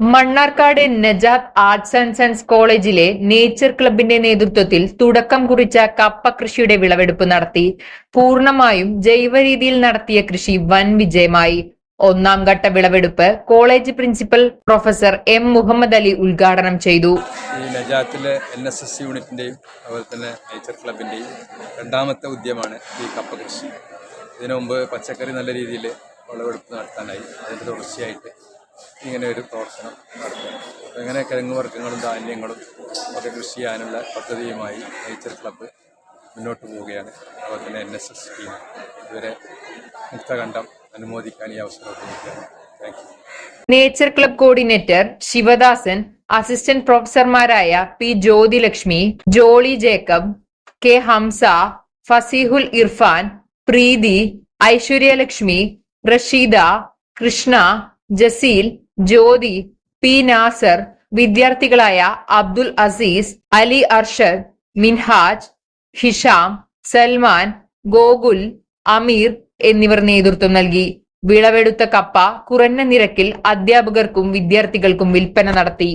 Mannarkkad Najab arts and science കോളേജിലെ nature ക്ലബിന്റെ നേതൃത്വത്തിൽ തുടക്കം കുറിച്ച കപ്പ കൃഷിയുടെ വിളവെടുപ്പ് നടത്തി. പൂർണമായും ജൈവ രീതിയിൽ നടത്തിയ കൃഷി വൻ വിജയമായി. ഒന്നാം ഘട്ട വിളവെടുപ്പ് college principal professor M Muhammad Ali ഉദ്ഘാടനം ചെയ്തു. ഈ നജാത്തിലെ എൻ എസ് എസ് യൂണിറ്റിന്റെയും അതുപോലെ തന്നെ നേച്ചർ ക്ലബിന്റെയും രണ്ടാമത്തെ ഉദ്യമമാണ് ഈ കപ്പ കൃഷി. ഇതിനു മുമ്പ് പച്ചക്കറി നല്ല രീതിയിൽ വിളവെടുപ്പ് നടത്താനായി അതിന്റെ തുടർച്ചയായിട്ട് ഇങ്ങനെ ഒരു പ്രവർത്തനം നടത്തുന്നു. അങ്ങനെ കിഴങ്ങ് വർഗങ്ങളും ധാന്യങ്ങളും ഒക്കെ കൃഷി ചെയ്യാനുള്ള പദ്ധതിയുമായി നേച്ചർ ക്ലബ്ബ് മുന്നോട്ട് പോവുകയാണ്. അതുപോലെ തന്നെ എൻ എസ് എസ് ടീം ഇവരെ മുക്തകണ്ഠം അനുമോദിക്കാൻ ഈ അവസരം ഉപയോഗിക്കുകയാണ്. Thank nature club coordinator Sivadasan assistant പ്രൊഫസർമാരായ P Jyothilakshmi Jolly Jacob K Hamsa Faseehul Irfan Preethi Aishwaryalakshmi Rasheeda Krishna Jaseel Jyothi P Nasar വിദ്യാർത്ഥികളായ Abdul Azeez Ali Arshad Minhaj Hisham Salman Gokul Ameer എന്നിവർ നേതൃത്വം നൽകി. വിളവെടുത്ത കപ്പ കുറഞ്ഞ നിരക്കിൽ അധ്യാപകർക്കും വിദ്യാർത്ഥികൾക്കും വിൽപ്പന നടത്തി.